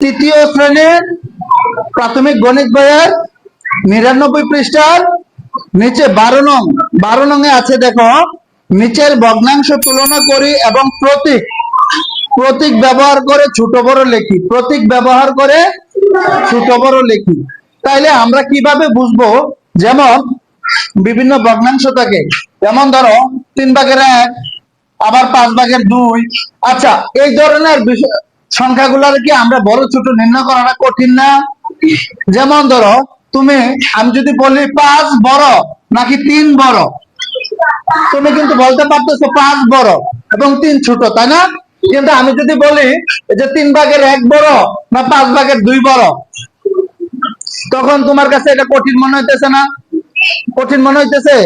তৃতীয় শ্রেণির প্রাথমিক গণিত বইয়ের নিরানব্বই পৃষ্ঠার নিচে বারো নং বারো নং এ আছে দেখো, নিচের ভগ্নাংশ তুলনা করি এবং প্রতীক প্রতীক ব্যবহার করে ছোট বড় লেখি, প্রতীক ব্যবহার করে ছোট বড় লেখি। তাইলে আমরা কীভাবে বুঝব? যেমন বিভিন্ন ভগ্নাংশ থাকে, যেমন ধরো তিন ভাগের এক, আবার পাঁচ ভাগের দুই আচ্ছা এই ধরনের বিষয় সংখ্যাগুলোর কি আমরা বড় ছোট নির্ণয় করাটা কঠিন না? যেমন ধরো, তুমি, আমি যদি বলি পাঁচ বড়, নাকি তিন বড়? তুমি কিন্তু বলতে পারতেছো পাঁচ বড় এবং তিন ছোট, তাই না? কিন্তু আমি যদি বলি যে তিন ভাগের এক বড় না পাঁচ ভাগের দুই বড়, তখন তোমার কাছে এটা কঠিন মনে হইতেছে না? কঠিন মনে হইতেছে?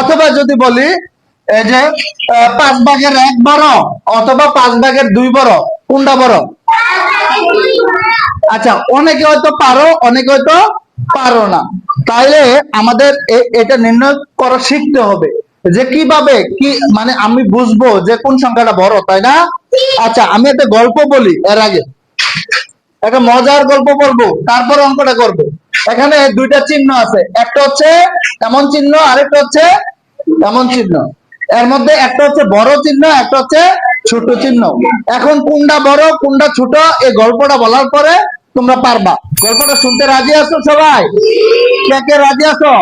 অথবা যদি বলি, এই যে পাঁচ ভাগের এক বড় অথবা পাঁচ ভাগের দুই বড় কোনটা বড়? আচ্ছা অনেকে হয়তো পারো, অনেকে হয়তো পারো না। তাইলে আমাদের এটা নির্ণয় করা শিখতে হবে যে কীভাবে কি মানে আমি বুঝব যে কোন সংখ্যাটা বড়, তাই না? আচ্ছা আমি একটা গল্প বলি এর আগে। একটা মজার গল্প বলব, তারপর অঙ্কটা করব। এখানে দুইটা চিহ্ন আছে, একটা হচ্ছে এমন চিহ্ন, আরেকটা হচ্ছে এমন চিহ্ন। এর মধ্যে একটা হচ্ছে বড় চিহ্ন, একটা হচ্ছে ছোট চিহ্ন। এখন কোনটা বড়, কোনটা ছোট, এই গল্পটা বলার পরে তোমরা পারবা। গল্পটা শুনতে রাজি আছো সবাই? কে কে রাজি আছো?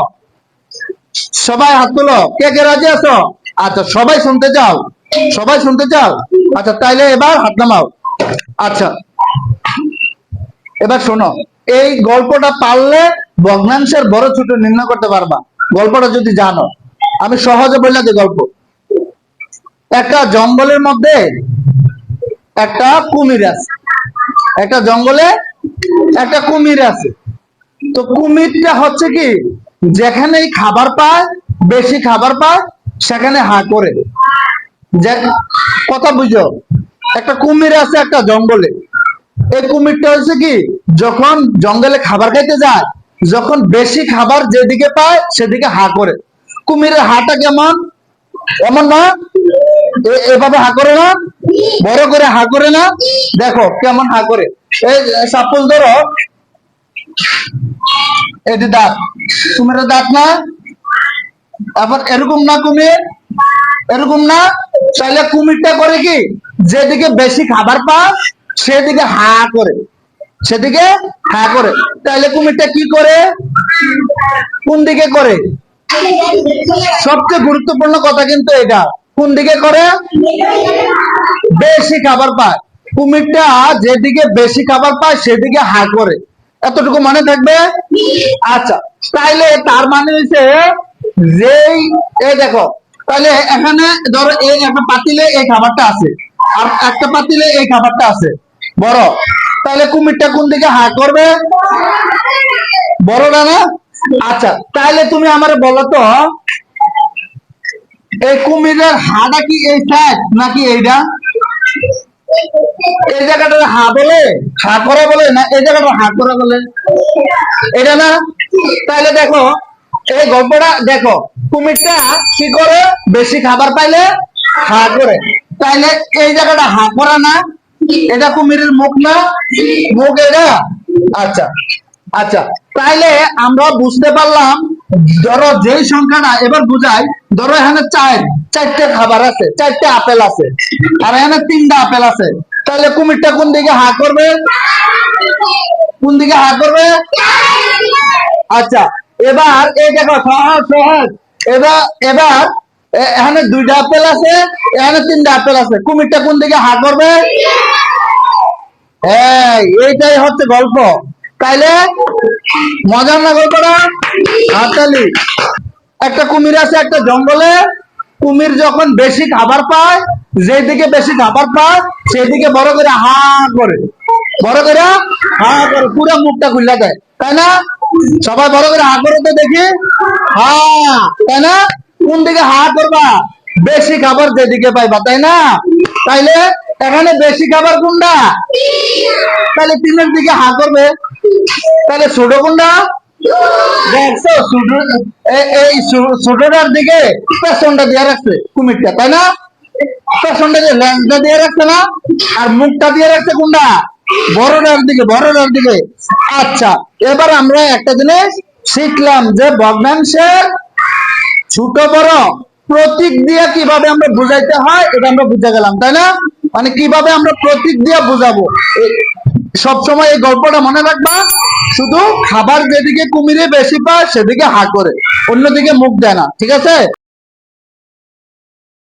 সবাই হাত তুলো। কে কে রাজি আছো? আচ্ছা সবাই শুনতে চাও। সবাই শুনতে চাও? আচ্ছা তাইলে এবার হাত নামাও। আচ্ছা এবার শোনো। এই গল্পটা পারলে ভগ্নাংশের বড় ছোট নির্ণয় করতে পারবা। গল্পটা যদি জানো। আমি সহজে বললে যে গল্প। একটা জঙ্গলের মধ্যে একটা কুমির আছে। একটা জঙ্গলে একটা কুমির আছে। তো কুমিরটা হচ্ছে কি, যেখানেই খাবার পায়, বেশি খাবার পায়, সেখানে হা করে কথা বুঝো, একটা কুমির আছে একটা জঙ্গলে। এই কুমিরটা হচ্ছে কি, যখন জঙ্গলে খাবার খাইতে যায়, যখন বেশি খাবার যেদিকে পায়, সেদিকে হা করে। কুমিরের হাটা কেমন? এমন না এভাবে হা করে না, বড় করে হা করে না। দেখো কেমন হা করে। সাপোজ ধরো এটি দাঁত কুমিরের দাঁত না? আবার এরকম না কুমির এরকম না? তাহলে কুমিরটা করে কি? যেদিকে বেশি খাবার পায়, সেদিকে হা করে। সেদিকে হা করে। তাহলে কুমিরটা কি করে? কোন দিকে করে? সবচেয়ে গুরুত্বপূর্ণ কথা কিন্তু এটা। কোন দিকে করে? বেশি খাবার পায়। কুমিরটা যেদিকে বেশি খাবার পায়, সেদিকে হা করে। এতটুকু মনে থাকবে? আচ্ছা তাইলে তার মানে হচ্ছে যেই, এই দেখো তাহলে এখানে ধরো এই একটা পাতিলে এই খাবারটা আছে, আর একটা পাতিলে এই খাবারটা আছে। বড় তাহলে কুমিরটা কোন দিকে হা করবে? বড় না আচ্ছা তাহলে তুমি আমারে বলো তো এই কুমিরের হাটা কি এই সাইড নাকি এইটা? এই জায়গাটা হা বলে? হা করে বলে না, এই জায়গাটা হা করে বলে? এটা না? তাহলে দেখো, এই গল্পটা দেখো, কুমিরটা কি করে? বেশি খাবার পাইলে হা করে। তাইলে এই জায়গাটা হা করা না? এটা কুমিরের মুখ না? মুখ এটা? আচ্ছা আচ্ছা। তাইলে আমরা বুঝতে পারলাম, ধরো যেই সংখ্যাটা, এবার বুঝাই ধরো এখানে চার, চারটে খাবার আছে, চারটে আপেল আছে, আর এখানে তিনটা আপেল আছে। তাহলে কুমিরটা কোন দিকে হা করবে? কোন দিকে হা করবে? আচ্ছা এবার এই দেখো সহজ সহজ। এবার এবার এখানে দুইটা আপেল আছে, এখানে তিনটা আপেল আছে। কুমিরটা কোন দিকে হা করবে? হ্যাঁ এইটাই হচ্ছে গল্প। তাইলে মজার না গল্পটা? হাততালি। একটা কুমির আছে একটা জঙ্গলে, কুমির যখন বেশি খাবার পায় যেদিকে বেশি খাবার পায় সেদিকে বড় করে হা করে, বড় করে হা করে, পুরো মুখটা খুলে দেয়, তাই না? সবাই বড় করে হা করে তো দেখি, হা, তাই না? কোন দিকে হা করবা? বেশি খাবার যেদিকে পাইবা, তাই না? তাইলে এখানে বেশি খাবার কোনটা? তাহলে তিনের দিকে হা করবে তাহলে ছোট কোনটা? আচ্ছা এবার আমরা একটা জিনিস শিখলাম যে ভগ্নাংশের ছোট বড় প্রতীক দিয়ে কীভাবে আমরা বুঝাইতে হয়, এটা আমরা বুঝে গেলাম, তাই না? মানে কীভাবে আমরা প্রতীক দিয়ে বুঝাবো? সব সময় এই গল্পটা মনে রাখবা। শুধু খাবার যেদিকে কুমিরে বেশি পায়, সেদিকে হা করে। অন্যদিকে মুখ দেয় না, ঠিক আছে?